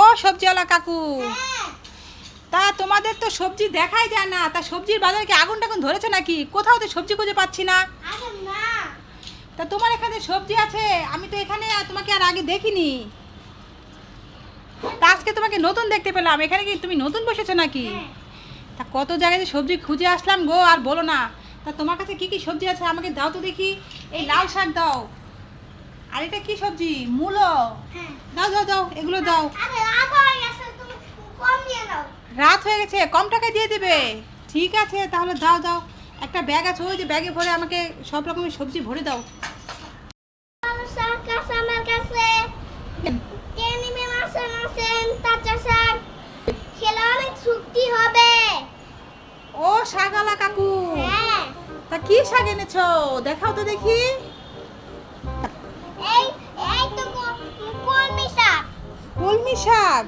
ও সবজিওয়ালা কাকু। তা তোমাদের তো সবজি দেখাই যায় না। তা সবজির বাজারে কি আগুন টাগুন ধরেছে নাকি? কোথাও তো সবজি খুঁজে পাচ্ছি না। তা তোমার এখানে সবজি আছে? আমি তো এখানে তোমাকে আর আগে দেখিনি। তা আজকে তোমাকে নতুন দেখতে পেলাম। এখানে কি তুমি নতুন বসেছো নাকি? হ্যাঁ। তা কত জায়গায় যে সবজি খুঁজে আসলাম গো আর বলো না। তা তোমার কাছে কি কি সবজি আছে আমাকে দাও তো দেখি। এই লাল শাক দাও। আর এটা কি সবজি? মূলো? হ্যাঁ। দাও দাও দাও এগুলো দাও। রাত হয়ে গেছে কম টাকায় দিয়ে দেবে। ঠিক আছে তাহলে দাও দাও। একটা ব্যাগ আছে ওই যে ব্যাগে ভরে আমাকে সব রকমের সবজি ভরে দাও। ও কাকু। হ্যাঁ। তা কি শাক এনেছো? দেখাও তো দেখি। কলমি শাক।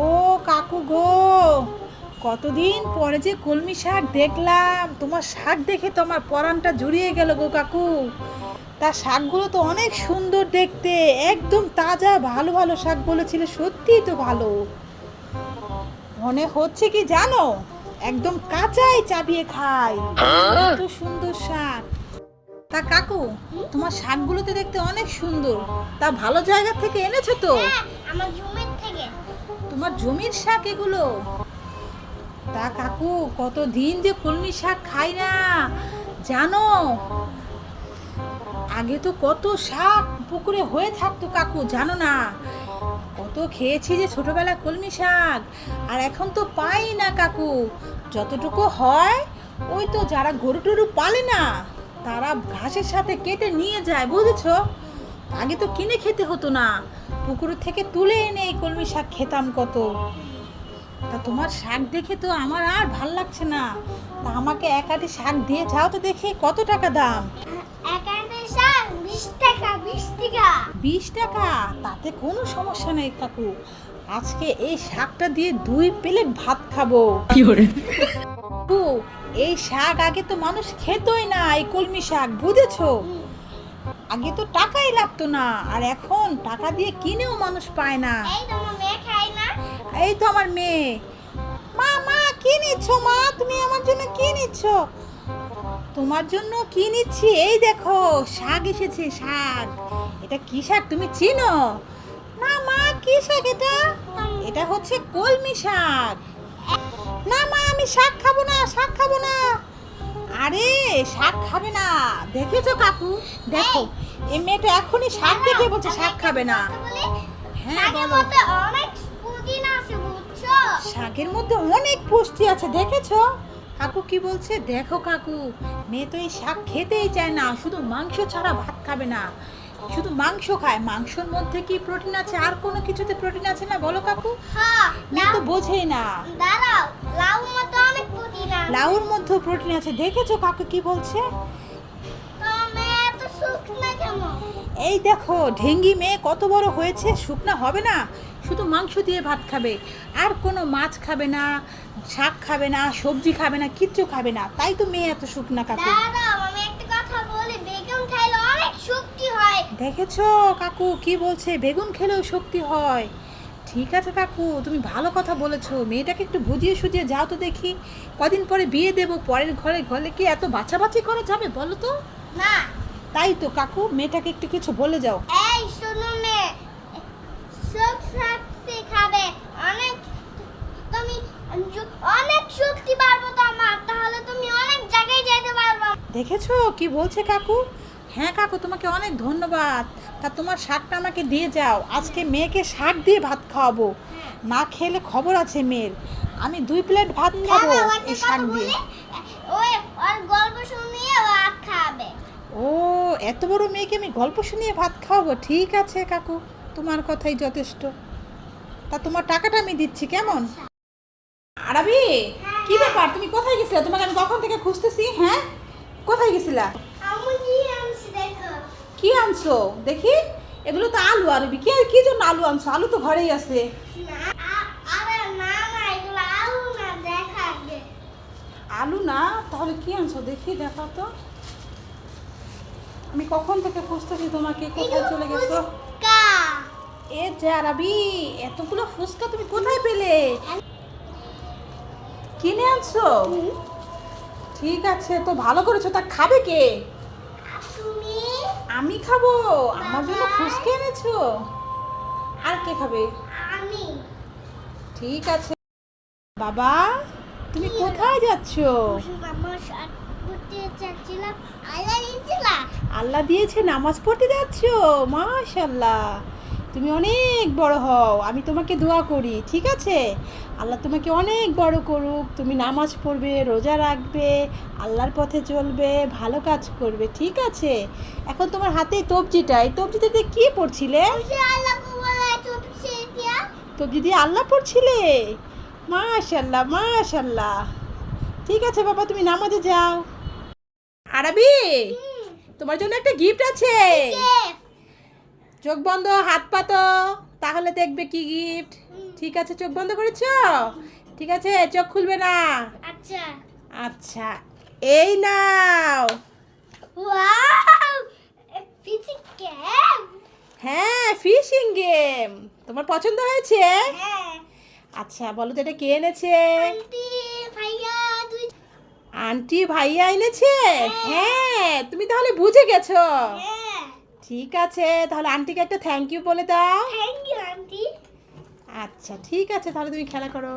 ও কাকু গো কতদিন পরে যে কলমি শাক দেখলাম। তোমার শাক দেখে তো আমার পরানটা জুড়িয়ে গেল গো কাকু। তা শাকগুলো তো অনেক সুন্দর দেখতে একদম তাজা ভালো ভালো শাক বলেছিলে সত্যিই তো ভালো। মনে হচ্ছে কি জানো একদম কাঁচাই চাবিয়ে খাই এত সুন্দর শাক। তা কাকু তোমার শাকগুলোতে দেখতে অনেক সুন্দর। তা ভালো জায়গা থেকে এনেছো তো? হ্যাঁ আমার জমির থেকে। তোমার জমির শাক এগুলো? তা কাকু কতদিন যে কলমি শাক খাই না জানো? আগে তো কত শাক পুকুরে হয়ে থাকতো কাকু জানো না? কত খেয়েছি যে ছোটবেলা কলমি শাক আর এখন তো পাই না কাকু। যতটুকু হয় ওই তো যারা গরু টরু পালে না। তারা ঘাসের সাথে কেটে নিয়ে যায় বুঝেছ? আগে তো কিনে খেতে হতো না। পুকুর থেকে তুলে এনে এই কলমি শাক খেতাম কত। তা তোমার শাক দেখে তো আমার আর ভালো লাগছে না। তা আমাকে এক আটি শাক দিয়ে যাও তো দেখি কত টাকা দাম? এক শাক বিশ টাকা তাতে কোনো সমস্যা নেই কাকু। আজকে এই শাকটা দিয়ে দুই প্লেট ভাত খাব। কাকু, এই শাক আগে তো মানুষ খেতই না এই কলমি শাক বুঝেছ। আগে তো টাকাই লাগতো না আর এখন টাকা দিয়ে কিনেও মানুষ পায় না। এই তো আমার মেয়ে খায় না। এই তো আমার মেয়ে। মা মা কি নিচ্ছ মা? তুমি আমার জন্য কি নিচ্ছ? তোমার জন্য কি নিচ্ছি? এই দেখো শাক এসেছে শাক। এটা কি শাক? তুমি চিনো? না মা কি শাক এটা? এটা হচ্ছে কলমি শাক। না মা আমি শাক খাব না শাক খাব না। আরে শাক খাবে না। দেখেছ কাকু? দেখো এই মেয়েটা এখনই শাক দেখে বলছে শাক খাবে না। হ্যাঁ, শাকের বলো। মধ্যে অনেক প্রোটিন আছে বুঝছ? শাকের মধ্যে অনেক পুষ্টি আছে দেখেছ? কাকু কি বলছে? দেখো কাকু মেয়ে তো এই শাক খেতেই চায় না শুধু মাংস ছাড়া ভাত খাবে না। শুধু মাংস খায়। মাংসর মধ্যে কি প্রোটিন আছে? আর কোনো কিছুতে প্রোটিন আছে না? বলো কাকু। হ্যাঁ মেয়ে তো বোঝেই না। দাঁড়াও। লাউ মধ্যে প্রোটিন আছে। লাউর মধ্যেও প্রোটিন আছে। দেখেছ কাকু কি বলছে? এই দেখো ঢেঙ্গি মেয়ে কত বড় হয়েছে শুকনা হবে না। শুধু মাংস দিয়ে ভাত খাবে। আর কোনো মাছ খাবে না শাক খাবে না সবজি খাবে না কিচ্ছু খাবে না। তাই তো মেয়ে এত শুকনা কাকু। দেখেছ কাকু কি বলছে? বেগুন খেলেও শক্তি হয়। ঠিক আছে কাকু তুমি ভালো কথা বলেছ। মেয়েটাকে একটু বুঝিয়ে সুঝিয়ে যাও তো দেখি। কদিন পরে বিয়ে দেবো পরের ঘরে ঘরে কি এত বাচ্চাবাচ্চি করা যাবে বলো তো? না। তাই তো কাকু মেয়েটাকে একটু কিছু বলে যাও। এই শোনো মেয়ে সব শক্তি খাবে অনেক তুমি অনেক শক্তি পারব তোমার তাহলে তুমি অনেক জায়গায় যেতে পারব। দেখেছ কি বলছে কাকু? হ্যাঁ কাকু তোমাকে অনেক ধন্যবাদ। তা তোমার শাকটা আমাকে দিয়ে যাও। আজকে মেয়েকে শাক দিয়ে ভাত খাওয়াবো। না খেলে খবর আছে মেয়ের। আমি দুই প্লেট ভাত খাব এই শাক দিয়ে। ওর গল্প শুনিয়ে ভাত খাবে ও এত বড় মেয়েকে আমি গল্প শুনিয়ে ভাত খাওয়াবো? ঠিক আছে কাকু তোমার কথাই যথেষ্ট। তা তোমার টাকাটা আমি দিচ্ছি কেমন? আরবি কি ব্যাপার? তুমি কোথায় গেছিলে? তোমাকে আমি কখন থেকে খুঁজতেছি হ্যাঁ? কোথায় গেছিলা? কি আনছো? দেখি। এগুলো তো আলু আরবি। কি কি জন্য আলু আনছো? আলু তো ঘরেই আছে। আরে আলু না তাহলে কি আনছো? দেখি দেখা তো। আমি কখন থেকে খুঁজতেছি তোমাকে? কোথায় চলে গেছো? এ যা রাবি এতগুলো ফুচকা তুমি কোথায় পেলে? কিনে আনছো? ঠিক আছে তো ভালো করেছ। তা খাবে কে? তুমি আমি খাব? আমার জন্য ফুচকা এনেছো? আর কে খাবে? আমি। ঠিক আছে। বাবা তুমি কোথায় যাচ্ছো? আল্লাহ দিয়েছে নামাজ পড়তে যাচ্ছ? মাশাল্লাহ। তুমি অনেক বড় হও আমি তোমাকে দোয়া করি ঠিক আছে? আল্লাহ তোমাকে অনেক বড় করুক তুমি নামাজ পড়বে রোজা রাখবে আল্লাহর পথে চলবে ভালো কাজ করবে ঠিক আছে? এখন তোমার হাতে তবজিটা এই তবজিটাতে কি পড়ছিলে? তবজি দিয়ে। আল্লাহ পড়ছিলে? মাশাল্লাহ মাশাল্লাহ ঠিক আছে বাবা তুমি নামাজে যাও। আরবি তোমার জন্য একটা গিফট আছে। চোখ বন্ধ হাত পাতো তাহলে দেখবে কি গিফট ঠিক আছে চোখ বন্ধ করেছ? ঠিক আছে চোখ খুলবে না? আচ্ছা। আচ্ছা এই নাও। হ্যাঁ ফিশিং গেম। তোমার পছন্দ হয়েছে? হ্যাঁ। আচ্ছা বলো তো এটা কে এনেছে? আন্টি ভাইয়া আন্টি ভাইয়া এনেছে? হ্যাঁ তুমি তাহলে বুঝে গেছো। হ্যাঁ। ঠিক আছে তাহলে আন্টিকে একটা থ্যাংক ইউ বলে দাও। Thank you aunty. আচ্ছা ঠিক আছে তাহলে তুমি খেলা করো।